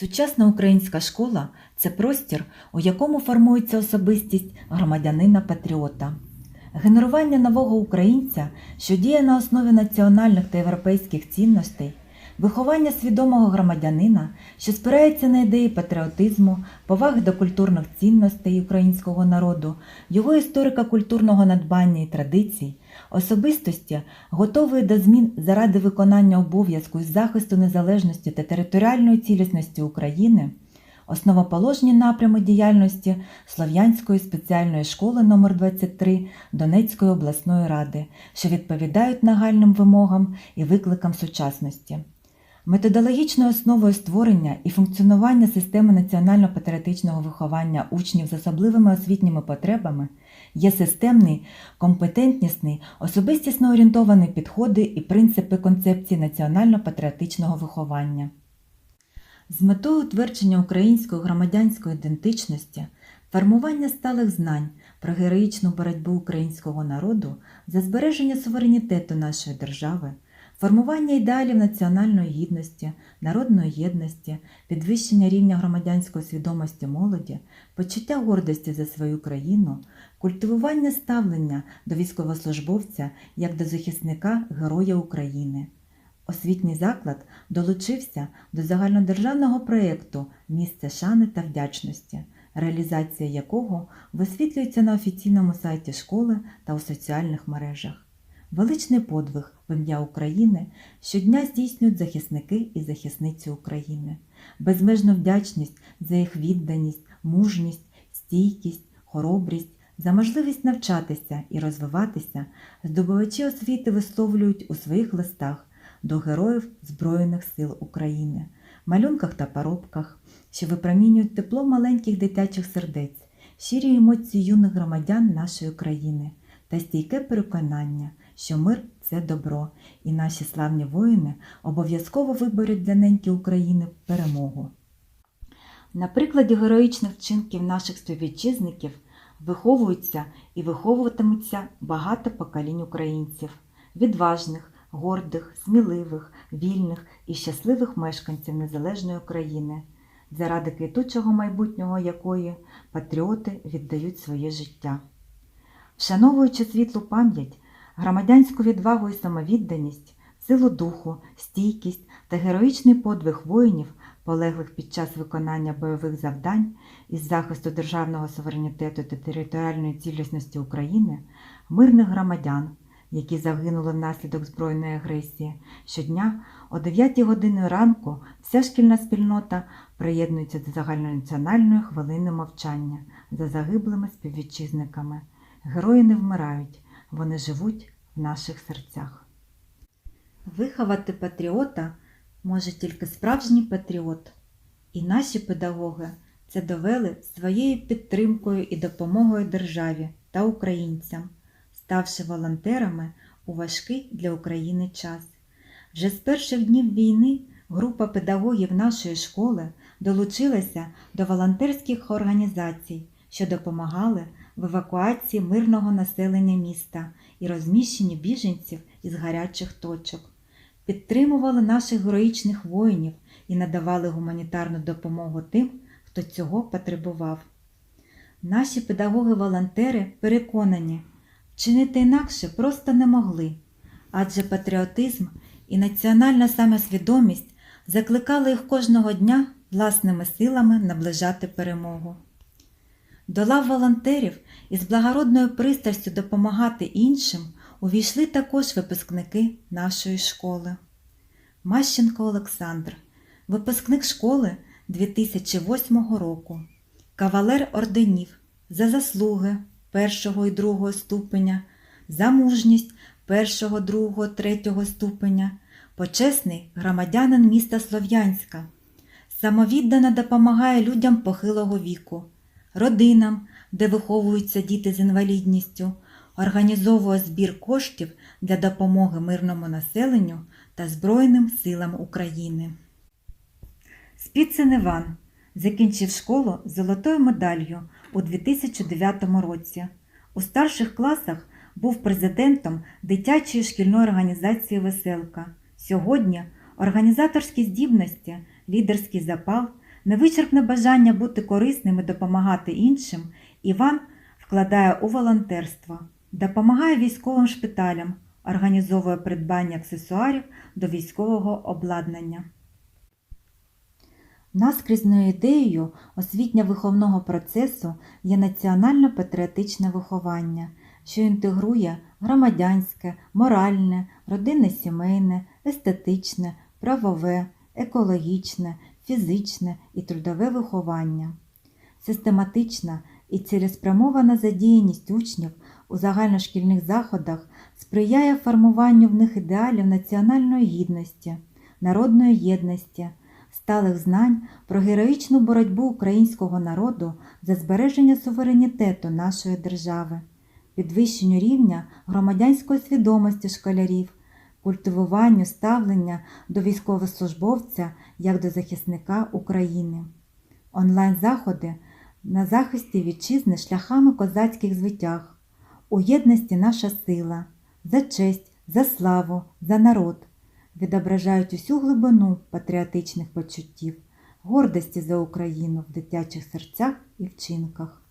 Сучасна українська школа це простір, у якому формується особистість громадянина-патріота. Генерування нового українця, що діє на основі національних та європейських цінностей, виховання свідомого громадянина, що спирається на ідеї патріотизму, поваги до культурних цінностей українського народу, його історико-культурного надбання і традицій, особистості, готової до змін заради виконання обов'язку із захисту незалежності та територіальної цілісності України, основоположні напрями діяльності Слов'янської спеціальної школи номер 23 Донецької обласної ради, що відповідають нагальним вимогам і викликам сучасності. Методологічною основою створення і функціонування системи національно-патріотичного виховання учнів з особливими освітніми потребами є системний, компетентнісний, особистісно орієнтовані підходи і принципи концепції національно-патріотичного виховання. З метою утвердження української громадянської ідентичності, формування сталих знань про героїчну боротьбу українського народу за збереження суверенітету нашої держави, формування ідеалів національної гідності, народної єдності, підвищення рівня громадянської свідомості молоді, почуття гордості за свою країну, культивування ставлення до військовослужбовця як до захисника Героя України. Освітній заклад долучився до загальнодержавного проєкту Місце шани та вдячності, реалізація якого висвітлюється на офіційному сайті школи та у соціальних мережах. Величний подвиг в ім'я України щодня здійснюють захисники і захисниці України, безмежну вдячність за їх відданість, мужність, стійкість, хоробрість, за можливість навчатися і розвиватися, здобувачі освіти висловлюють у своїх листах до героїв Збройних сил України, малюнках та поробках, що випромінюють тепло маленьких дитячих сердець, щирі емоції юних громадян нашої країни та стійке переконання, що мир це добро, і наші славні воїни обов'язково виборють для неньки України перемогу. На прикладі героїчних вчинків наших співвітчизників виховуються і виховуватимуться багато поколінь українців, відважних, гордих, сміливих, вільних і щасливих мешканців незалежної України, заради квітучого майбутнього якої патріоти віддають своє життя. Вшановуючи світлу пам'ять, громадянську відвагу і самовідданість, силу духу, стійкість та героїчний подвиг воїнів, полеглих під час виконання бойових завдань із захисту державного суверенітету та територіальної цілісності України, мирних громадян, які загинули внаслідок збройної агресії, щодня о 9 годині ранку вся шкільна спільнота приєднується до загальнонаціональної хвилини мовчання за загиблими співвітчизниками. Герої не вмирають, вони живуть в наших серцях. Виховати патріота може тільки справжній патріот. І наші педагоги це довели своєю підтримкою і допомогою державі та українцям, ставши волонтерами у важкий для України час. Вже з перших днів війни група педагогів нашої школи долучилася до волонтерських організацій, що допомагали в евакуації мирного населення міста і розміщенні біженців із гарячих точок, підтримували наших героїчних воїнів і надавали гуманітарну допомогу тим, хто цього потребував. Наші педагоги-волонтери переконані, вчинити інакше просто не могли, адже патріотизм і національна самосвідомість закликали їх кожного дня власними силами наближати перемогу. До лав волонтерів із благородною пристрастю допомагати іншим увійшли також випускники нашої школи. Мащенко Олександр, випускник школи 2008 року, кавалер орденів за заслуги першого і другого ступеня, за мужність першого, другого, третього ступеня, почесний громадянин міста Слов'янська, самовіддано допомагає людям похилого віку родинам, де виховуються діти з інвалідністю, організовує збір коштів для допомоги мирному населенню та Збройним силам України. Спіцин Іван закінчив школу золотою медаллю у 2009 році. У старших класах був президентом дитячої шкільної організації Веселка. Сьогодні організаторські здібності, лідерський запал Невичерпне бажання бути корисним і допомагати іншим Іван вкладає у волонтерство, допомагає військовим шпиталям, організовує придбання аксесуарів до військового обладнання. Наскрізною ідеєю освітньо-виховного процесу є національно-патріотичне виховання, що інтегрує громадянське, моральне, родинне-сімейне, естетичне, правове, екологічне, фізичне і трудове виховання. Систематична і цілеспрямована задіяність учнів у загальношкільних заходах сприяє формуванню в них ідеалів національної гідності, народної єдності, сталих знань про героїчну боротьбу українського народу за збереження суверенітету нашої держави, підвищенню рівня громадянської свідомості школярів, культивуванню ставлення до військовослужбовця як до захисника України. Онлайн-заходи на захисті вітчизни шляхами козацьких звитяг, у єдності наша сила, за честь, за славу, за народ відображають усю глибину патріотичних почуттів, гордості за Україну в дитячих серцях і вчинках.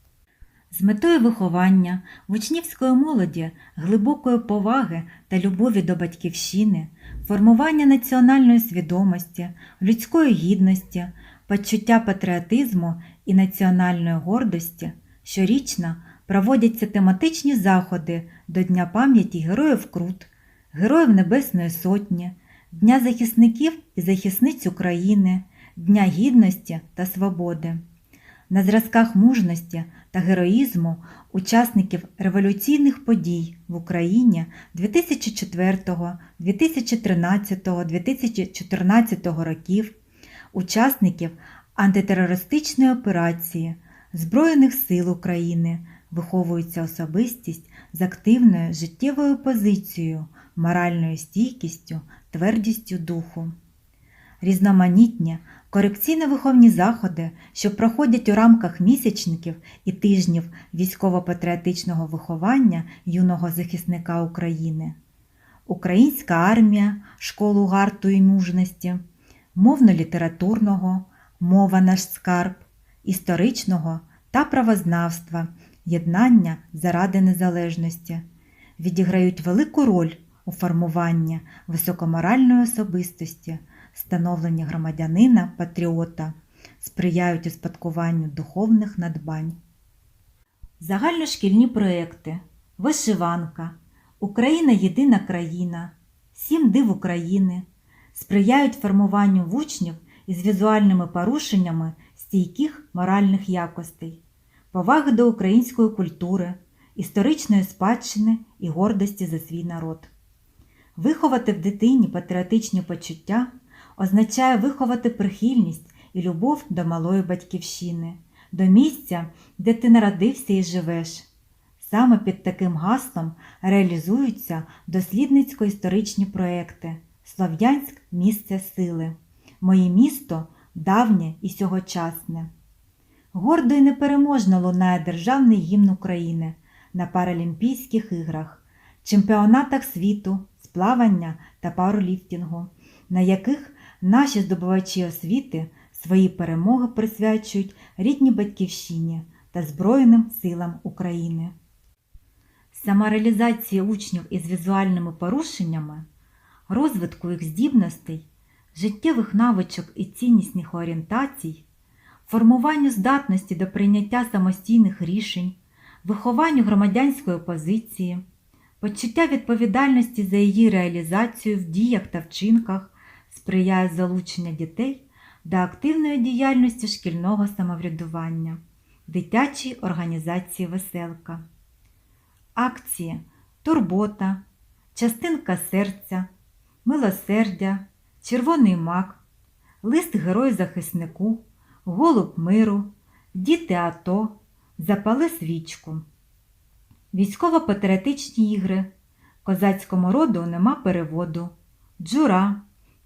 З метою виховання в учнівської молоді, глибокої поваги та любові до батьківщини, формування національної свідомості, людської гідності, почуття патріотизму і національної гордості щорічно проводяться тематичні заходи до Дня пам'яті Героїв Крут, Героїв Небесної Сотні, Дня захисників і захисниць України, Дня Гідності та Свободи. На зразках мужності та героїзму учасників революційних подій в Україні 2004, 2013, 2014 років, учасників антитерористичної операції Збройних сил України виховується особистість з активною життєвою позицією, моральною стійкістю, твердістю духу. Різноманітні корекційно-виховні заходи, що проходять у рамках місячників і тижнів військово-патріотичного виховання юного захисника України, Українська армія, школу гарту і мужності, мовно-літературного, мова наш скарб, історичного та правознавства, єднання заради незалежності, відіграють велику роль у формуванні високоморальної особистості становлення громадянина патріота, сприяють успадкуванню духовних надбань. Загальношкільні проекти. Вишиванка, Україна єдина країна, Сім див України. Сприяють формуванню в учнів із візуальними порушеннями стійких моральних якостей, поваги до української культури, історичної спадщини і гордості за свій народ. Виховати в дитині патріотичні почуття означає виховати прихильність і любов до малої батьківщини, до місця, де ти народився і живеш. Саме під таким гаслом реалізуються дослідницько-історичні проекти Слов'янськ місце сили, Моє місто давнє і сьогочасне. Гордо і непереможно лунає Державний гімн України на Паралімпійських іграх, чемпіонатах світу, з плавання та пауерліфтингу, на яких наші здобувачі освіти свої перемоги присвячують рідній батьківщині та Збройним силам України. Самореалізація учнів із візуальними порушеннями, розвитку їх здібностей, життєвих навичок і ціннісних орієнтацій, формуванню здатності до прийняття самостійних рішень, вихованню громадянської позиції, почуття відповідальності за її реалізацію в діях та вчинках сприяє залучення дітей до активної діяльності шкільного самоврядування, дитячій організації Веселка. Акції Турбота, Частинка серця, Милосердя, Червоний мак, Лист Герою захиснику, Голуб миру, Діти АТО, Запали свічку. Військово-патріотичні ігри. Козацькому роду нема переводу, Джура,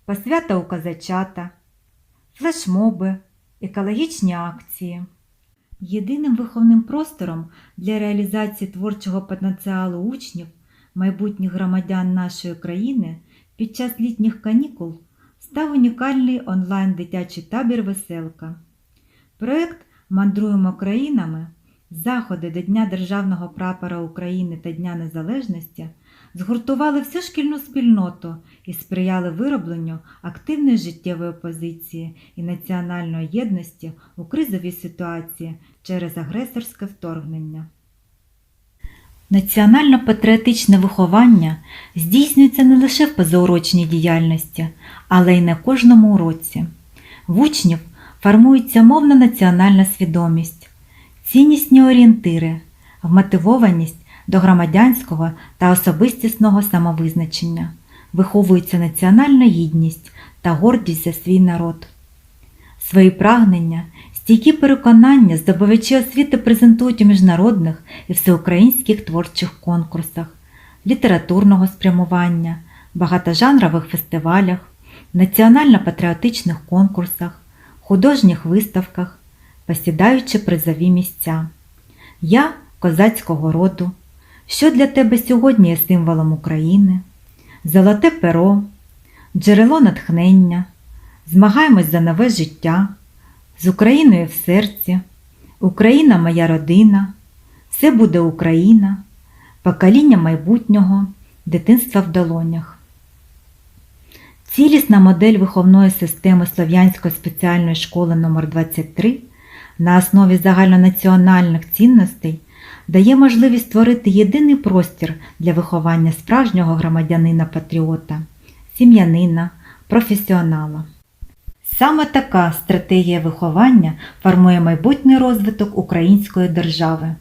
Посвята у козачата, флешмоби, екологічні акції. Єдиним виховним простором для реалізації творчого потенціалу учнів, майбутніх громадян нашої країни під час літніх канікул став унікальний онлайн-дитячий табір Веселка. Проект Мандруємо країнами заходи до Дня Державного прапора України та Дня Незалежності згуртували всю шкільну спільноту і сприяли виробленню активної життєвої позиції і національної єдності у кризовій ситуації через агресорське вторгнення. Національно-патріотичне виховання здійснюється не лише в позаурочній діяльності, але й на кожному уроці. В учнів формується мовна національна свідомість, ціннісні орієнтири, вмотивованість до громадянського та особистісного самовизначення, виховується національна гідність та гордість за свій народ. Свої прагнення, стійкі переконання здобувачі освіти презентують у міжнародних і всеукраїнських творчих конкурсах, літературного спрямування, багатожанрових фестивалях, національно-патріотичних конкурсах, художніх виставках, посідаючи призові місця. Я козацького роду. Що для тебе сьогодні є символом України? Золоте перо, джерело натхнення, змагаємось за нове життя, з Україною в серці, Україна моя родина, все буде Україна, покоління майбутнього, дитинства в долонях. Цілісна модель виховної системи Слов'янської спеціальної школи номер 23 на основі загальнонаціональних цінностей дає можливість створити єдиний простір для виховання справжнього громадянина-патріота, сім'янина, професіонала. Саме така стратегія виховання формує майбутній розвиток української держави.